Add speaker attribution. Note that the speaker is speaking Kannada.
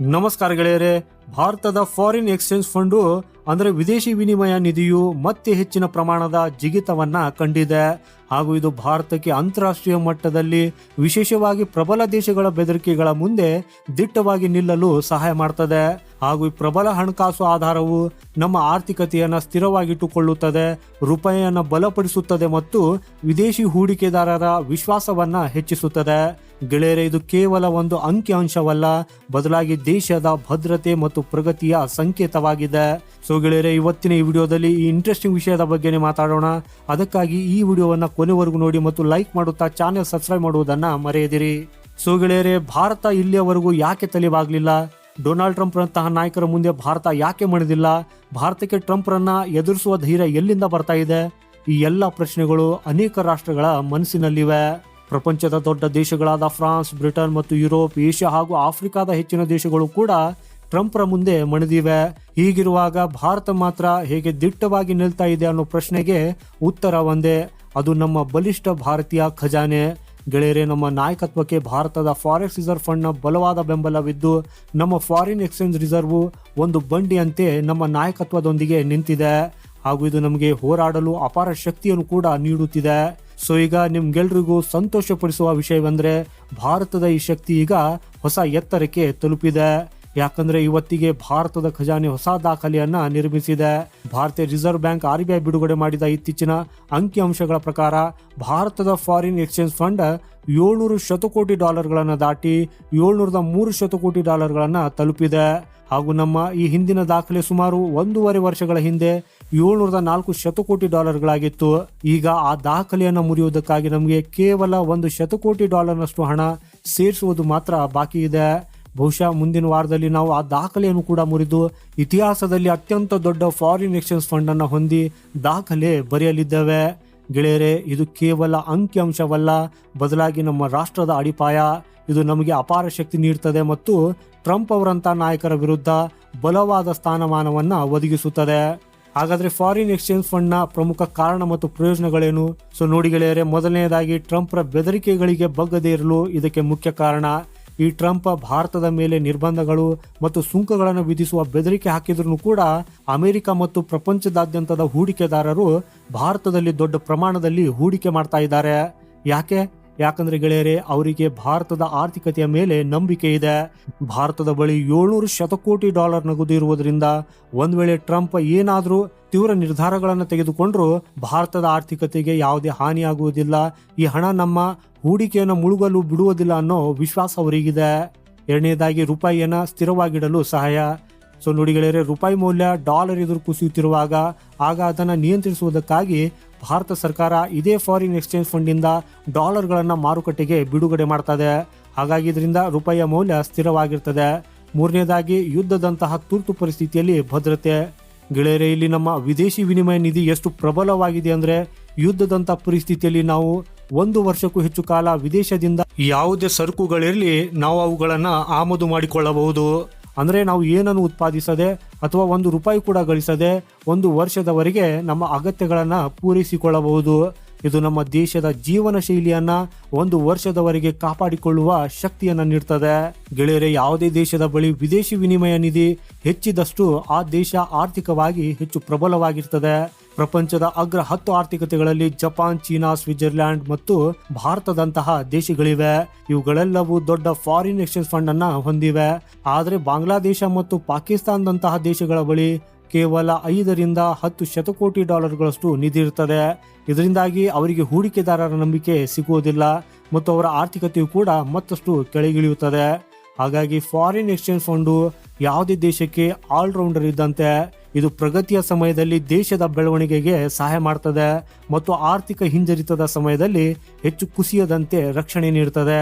Speaker 1: ನಮಸ್ಕಾರ ಗೆಳೆಯರೆ, ಭಾರತದ ಫಾರಿನ್ ಎಕ್ಸ್ಚೇಂಜ್ ಫಂಡು ಅಂದರೆ ವಿದೇಶಿ ವಿನಿಮಯ ನಿಧಿಯು ಮತ್ತೆ ಹೆಚ್ಚಿನ ಪ್ರಮಾಣದ ಜಿಗಿತವನ್ನ ಕಂಡಿದೆ. ಹಾಗೂ ಇದು ಭಾರತಕ್ಕೆ ಅಂತಾರಾಷ್ಟ್ರೀಯ ಮಟ್ಟದಲ್ಲಿ ವಿಶೇಷವಾಗಿ ಪ್ರಬಲ ದೇಶಗಳ ಬೆದರಿಕೆಗಳ ಮುಂದೆ ದಿಟ್ಟವಾಗಿ ನಿಲ್ಲಲು ಸಹಾಯ ಮಾಡ್ತದೆ. ಹಾಗೂ ಈ ಪ್ರಬಲ ಹಣಕಾಸು ಆಧಾರವು ನಮ್ಮ ಆರ್ಥಿಕತೆಯನ್ನು ಸ್ಥಿರವಾಗಿಟ್ಟುಕೊಳ್ಳುತ್ತದೆ, ರೂಪಾಯಿಯನ್ನು ಬಲಪಡಿಸುತ್ತದೆ ಮತ್ತು ವಿದೇಶಿ ಹೂಡಿಕೆದಾರರ ವಿಶ್ವಾಸವನ್ನು ಹೆಚ್ಚಿಸುತ್ತದೆ. ಗೆಳೆಯರೆ, ಇದು ಕೇವಲ ಒಂದು ಅಂಕಿ ಅಂಶವಲ್ಲ, ಬದಲಾಗಿ ದೇಶದ ಭದ್ರತೆ ಮತ್ತು ಪ್ರಗತಿಯ ಸಂಕೇತವಾಗಿದೆ. ಸೊ ಗೆಳೆಯರೆ, ಇವತ್ತಿನ ಈ ವಿಡಿಯೋದಲ್ಲಿ ಈ ಇಂಟ್ರೆಸ್ಟಿಂಗ್ ವಿಷಯದ ಬಗ್ಗೆನೇ ಮಾತಾಡೋಣ. ಅದಕ್ಕಾಗಿ ಈ ವಿಡಿಯೋವನ್ನು ಕೊನೆವರೆಗೂ ನೋಡಿ ಮತ್ತು ಲೈಕ್ ಮಾಡುತ್ತಾ ಚಾನೆಲ್ ಸಬ್ಸ್ಕ್ರೈಬ್ ಮಾಡುವುದನ್ನು ಮರೆಯದಿರಿ. ಸೊ ಗೆಳೆಯರೆ, ಭಾರತ ಇಲ್ಲಿಯವರೆಗೂ ಯಾಕೆ ತಲೆಬಾಗಲಿಲ್ಲ? ಡೊನಾಲ್ಡ್ ಟ್ರಂಪ್ ರಂತಹ ನಾಯಕರ ಮುಂದೆ ಭಾರತ ಯಾಕೆ ಮಣಿದಿಲ್ಲ? ಭಾರತಕ್ಕೆ ಟ್ರಂಪ್ರನ್ನ ಎದುರಿಸುವ ಧೈರ್ಯ ಎಲ್ಲಿಂದ ಬರ್ತಾ ಇದೆ? ಈ ಎಲ್ಲ ಪ್ರಶ್ನೆಗಳು ಅನೇಕ ರಾಷ್ಟ್ರಗಳ ಮನಸ್ಸಿನಲ್ಲಿವೆ. ಪ್ರಪಂಚದ ದೊಡ್ಡ ದೇಶಗಳಾದ ಫ್ರಾನ್ಸ್, ಬ್ರಿಟನ್ ಮತ್ತು ಯುರೋಪ್, ಏಷ್ಯಾ ಹಾಗೂ ಆಫ್ರಿಕಾದ ಹೆಚ್ಚಿನ ದೇಶಗಳು ಕೂಡ ಟ್ರಂಪ್ರ ಮುಂದೆ ಮಣಿದಿವೆ. ಹೀಗಿರುವಾಗ ಭಾರತ ಮಾತ್ರ ಹೇಗೆ ದಿಟ್ಟವಾಗಿ ನಿಲ್ತಾ ಇದೆ ಅನ್ನೋ ಪ್ರಶ್ನೆಗೆ ಉತ್ತರ ಒಂದೇ. ಅದು ನಮ್ಮ ಬಲಿಷ್ಠ ಭಾರತೀಯ ಖಜಾನೆ. ಗೆಳೆಯರೆ, ನಮ್ಮ ನಾಯಕತ್ವಕ್ಕೆ ಭಾರತದ ಫಾರೆಕ್ಸ್ ರಿಸರ್ವ್ ಫಂಡ್ನ ಬಲವಾದ ಬೆಂಬಲವಿದ್ದು, ನಮ್ಮ ಫಾರಿನ್ ಎಕ್ಸ್ಚೇಂಜ್ ರಿಸರ್ವ್ ಒಂದು ಬಂಡಿಯಂತೆ ನಮ್ಮ ನಾಯಕತ್ವದೊಂದಿಗೆ ನಿಂತಿದೆ. ಹಾಗೂ ಇದು ನಮಗೆ ಹೋರಾಡಲು ಅಪಾರ ಶಕ್ತಿಯನ್ನು ಕೂಡ ನೀಡುತ್ತಿದೆ. ಸೊ, ಈಗ ನಿಮ್ಗೆಲ್ರಿಗೂ ಸಂತೋಷಪಡಿಸುವ ವಿಷಯವೆಂದರೆ ವಿಷಯವೆಂದ್ರೆ, ಭಾರತದ ಈ ಶಕ್ತಿ ಈಗ ಹೊಸ ಎತ್ತರಕ್ಕೆ ತಲುಪಿದೆ. ಯಾಕಂದ್ರೆ ಇವತ್ತಿಗೆ ಭಾರತದ ಖಜಾನೆ ಹೊಸ ದಾಖಲೆಯನ್ನ ನಿರ್ಮಿಸಿದೆ. ಭಾರತೀಯ ರಿಸರ್ವ್ ಬ್ಯಾಂಕ್ ಆರ್ ಬಿಡುಗಡೆ ಮಾಡಿದ ಇತ್ತೀಚಿನ ಅಂಕಿ ಅಂಶಗಳ ಪ್ರಕಾರ ಭಾರತದ ಫಾರಿನ್ ಎಕ್ಸ್ಚೇಂಜ್ ಫಂಡ್ ಏಳ್ನೂರು ಶತಕೋಟಿ ಡಾಲರ್ಗಳನ್ನು ದಾಟಿ ಏಳ್ನೂರದ ಮೂರು ಶತಕೋಟಿ ಡಾಲರ್ಗಳನ್ನು ತಲುಪಿದೆ. ಹಾಗೂ ನಮ್ಮ ಈ ಹಿಂದಿನ ದಾಖಲೆ ಸುಮಾರು ಒಂದೂವರೆ ವರ್ಷಗಳ ಹಿಂದೆ ಏಳ್ನೂರದ ನಾಲ್ಕು ಶತಕೋಟಿ ಡಾಲರ್ಗಳಾಗಿತ್ತು. ಈಗ ಆ ದಾಖಲೆಯನ್ನು ಮುರಿಯುವುದಕ್ಕಾಗಿ ನಮಗೆ ಕೇವಲ ಒಂದು ಶತಕೋಟಿ ಡಾಲರ್ನಷ್ಟು ಹಣ ಸೇರಿಸುವುದು ಮಾತ್ರ ಬಾಕಿ ಇದೆ. ಬಹುಶಃ ಮುಂದಿನ ವಾರದಲ್ಲಿ ನಾವು ಆ ದಾಖಲೆಯನ್ನು ಕೂಡ ಮುರಿದು ಇತಿಹಾಸದಲ್ಲಿ ಅತ್ಯಂತ ದೊಡ್ಡ ಫಾರಿನ್ ಎಕ್ಸ್ಚೇಂಜ್ ಫಂಡ್ ಅನ್ನು ಹೊಂದಿ ದಾಖಲೆ ಬರೆಯಲಿದ್ದೇವೆ. ಗೆಳೆಯರೆ, ಇದು ಕೇವಲ ಅಂಕಿಅಂಶವಲ್ಲ, ಬದಲಾಗಿ ನಮ್ಮ ರಾಷ್ಟ್ರದ ಅಡಿಪಾಯ. ಇದು ನಮಗೆ ಅಪಾರ ಶಕ್ತಿ ನೀಡುತ್ತದೆ ಮತ್ತು ಟ್ರಂಪ್ ಅವರಂತ ನಾಯಕರ ವಿರುದ್ಧ ಬಲವಾದ ಸ್ಥಾನಮಾನವನ್ನ ಒದಗಿಸುತ್ತದೆ. ಹಾಗಾದ್ರೆ ಫಾರಿನ್ ಎಕ್ಸ್ಚೇಂಜ್ ಫಂಡ್ನ ಪ್ರಮುಖ ಕಾರಣ ಮತ್ತು ಪ್ರಯೋಜನಗಳೇನು? ಸೊ ನೋಡಿ ಗೆಳೆಯರೆ ಮೊದಲನೆಯದಾಗಿ ಟ್ರಂಪ್ರ ಬೆದರಿಕೆಗಳಿಗೆ ಬಗ್ಗದೇ ಇರಲು ಇದಕ್ಕೆ ಮುಖ್ಯ ಕಾರಣ. ಈ ಟ್ರಂಪ್ ಭಾರತದ ಮೇಲೆ ನಿರ್ಬಂಧಗಳು ಮತ್ತು ಸುಂಕಗಳನ್ನು ವಿಧಿಸುವ ಬೆದರಿಕೆ ಹಾಕಿದ್ರು ಕೂಡ ಅಮೆರಿಕ ಮತ್ತು ಪ್ರಪಂಚದಾದ್ಯಂತದ ಹೂಡಿಕೆದಾರರು ಭಾರತದಲ್ಲಿ ದೊಡ್ಡ ಪ್ರಮಾಣದಲ್ಲಿ ಹೂಡಿಕೆ ಮಾಡ್ತಾ ಇದ್ದಾರೆ. ಯಾಕೆ? ಯಾಕಂದ್ರೆ ಗೆಳೆಯರೆ, ಅವರಿಗೆ ಭಾರತದ ಆರ್ಥಿಕತೆಯ ಮೇಲೆ ನಂಬಿಕೆ ಇದೆ. ಭಾರತದ ಬಳಿ ಏಳ್ನೂರು ಶತಕೋಟಿ ಡಾಲರ್ ನಗದು ಇರುವುದರಿಂದ ಒಂದ್ ವೇಳೆ ಟ್ರಂಪ್ ಏನಾದರೂ ತೀವ್ರ ನಿರ್ಧಾರಗಳನ್ನು ತೆಗೆದುಕೊಂಡ್ರು ಭಾರತದ ಆರ್ಥಿಕತೆಗೆ ಯಾವುದೇ ಹಾನಿಯಾಗುವುದಿಲ್ಲ. ಈ ಹಣ ನಮ್ಮ ಹೂಡಿಕೆಯನ್ನು ಮುಳುಗಲು ಬಿಡುವುದಿಲ್ಲ ಅನ್ನೋ ವಿಶ್ವಾಸ ಅವರಿಗಿದೆ. ಎರಡನೇದಾಗಿ ರೂಪಾಯಿಯನ್ನು ಸ್ಥಿರವಾಗಿಡಲು ಸಹಾಯ. ಸೊ ನುಡಿಗಳೇ ರೂಪಾಯಿ ಮೌಲ್ಯ ಡಾಲರ್ ಎದುರು ಕುಸಿಯುತ್ತಿರುವಾಗ ಆಗ ಅದನ್ನು ನಿಯಂತ್ರಿಸುವುದಕ್ಕಾಗಿ ಭಾರತ ಸರ್ಕಾರ ಇದೇ ಫಾರಿನ್ ಎಕ್ಸ್ಚೇಂಜ್ ಫಂಡಿಂದ ಡಾಲರ್ಗಳನ್ನು ಮಾರುಕಟ್ಟೆಗೆ ಬಿಡುಗಡೆ ಮಾಡ್ತದೆ. ಹಾಗಾಗಿ ಇದರಿಂದ ರೂಪಾಯಿಯ ಮೌಲ್ಯ ಸ್ಥಿರವಾಗಿರ್ತದೆ. ಮೂರನೇದಾಗಿ, ಯುದ್ಧದಂತಹ ತುರ್ತು ಪರಿಸ್ಥಿತಿಯಲ್ಲಿ ಭದ್ರತೆ. ಗೆಳೆಯರೆ, ಇಲ್ಲಿ ನಮ್ಮ ವಿದೇಶಿ ವಿನಿಮಯ ನಿಧಿ ಎಷ್ಟು ಪ್ರಬಲವಾಗಿದೆ ಅಂದ್ರೆ ಯುದ್ಧದಂಥ ಪರಿಸ್ಥಿತಿಯಲ್ಲಿ ನಾವು ಒಂದು ವರ್ಷಕ್ಕೂ ಹೆಚ್ಚು ಕಾಲ ವಿದೇಶದಿಂದ ಯಾವುದೇ ಸರಕುಗಳಿರಲಿ ನಾವು ಅವುಗಳನ್ನು ಆಮದು ಮಾಡಿಕೊಳ್ಳಬಹುದು. ಅಂದ್ರೆ ನಾವು ಏನನ್ನು ಉತ್ಪಾದಿಸದೆ ಅಥವಾ ಒಂದು ರೂಪಾಯಿ ಕೂಡ ಗಳಿಸದೆ ಒಂದು ವರ್ಷದವರೆಗೆ ನಮ್ಮ ಅಗತ್ಯಗಳನ್ನು ಪೂರೈಸಿಕೊಳ್ಳಬಹುದು. ಇದು ನಮ್ಮ ದೇಶದ ಜೀವನ ಶೈಲಿಯನ್ನ ಒಂದು ವರ್ಷದವರೆಗೆ ಕಾಪಾಡಿಕೊಳ್ಳುವ ಶಕ್ತಿಯನ್ನ ನೀಡ್ತದೆ. ಗೆಳೆಯರೆ, ಯಾವುದೇ ದೇಶದ ಬಳಿ ವಿದೇಶಿ ವಿನಿಮಯ ನಿಧಿ ಹೆಚ್ಚಿದಷ್ಟು ಆ ದೇಶ ಆರ್ಥಿಕವಾಗಿ ಹೆಚ್ಚು ಪ್ರಬಲವಾಗಿರ್ತದೆ. ಪ್ರಪಂಚದ ಅಗ್ರ ಹತ್ತು ಆರ್ಥಿಕತೆಗಳಲ್ಲಿ ಜಪಾನ್, ಚೀನಾ, ಸ್ವಿಟ್ಜರ್ಲ್ಯಾಂಡ್ ಮತ್ತು ಭಾರತದಂತಹ ದೇಶಗಳಿವೆ. ಇವುಗಳೆಲ್ಲವೂ ದೊಡ್ಡ ಫಾರಿನ್ ಎಕ್ಸ್ಚೇಂಜ್ ಫಂಡ್ ಅನ್ನ ಹೊಂದಿವೆ. ಆದರೆ ಬಾಂಗ್ಲಾದೇಶ ಮತ್ತು ಪಾಕಿಸ್ತಾನದಂತಹ ದೇಶಗಳ ಬಳಿ ಕೇವಲ ಐದರಿಂದ ಹತ್ತು ಶತಕೋಟಿ ಡಾಲರ್ಗಳಷ್ಟು ನಿಧಿ ಇರುತ್ತದೆ ಇದರಿಂದಾಗಿ ಅವರಿಗೆ ಹೂಡಿಕೆದಾರರ ನಂಬಿಕೆ ಸಿಗುವುದಿಲ್ಲ ಮತ್ತು ಅವರ ಆರ್ಥಿಕತೆಯು ಕೂಡ ಮತ್ತಷ್ಟು ಕೆಳಗಿಳಿಯುತ್ತದೆ. ಹಾಗಾಗಿ ಫಾರಿನ್ ಎಕ್ಸ್ಚೇಂಜ್ ಫಂಡು ಯಾವುದೇ ದೇಶಕ್ಕೆ ಆಲ್ರೌಂಡರ್ ಇದ್ದಂತೆ ಇದು ಪ್ರಗತಿಯ ಸಮಯದಲ್ಲಿ ದೇಶದ ಬೆಳವಣಿಗೆಗೆ ಸಹಾಯ ಮಾಡ್ತದೆ ಮತ್ತು ಆರ್ಥಿಕ ಹಿಂಜರಿತದ ಸಮಯದಲ್ಲಿ ಹೆಚ್ಚು ಕುಸಿಯದಂತೆ ರಕ್ಷಣೆ ನೀಡುತ್ತದೆ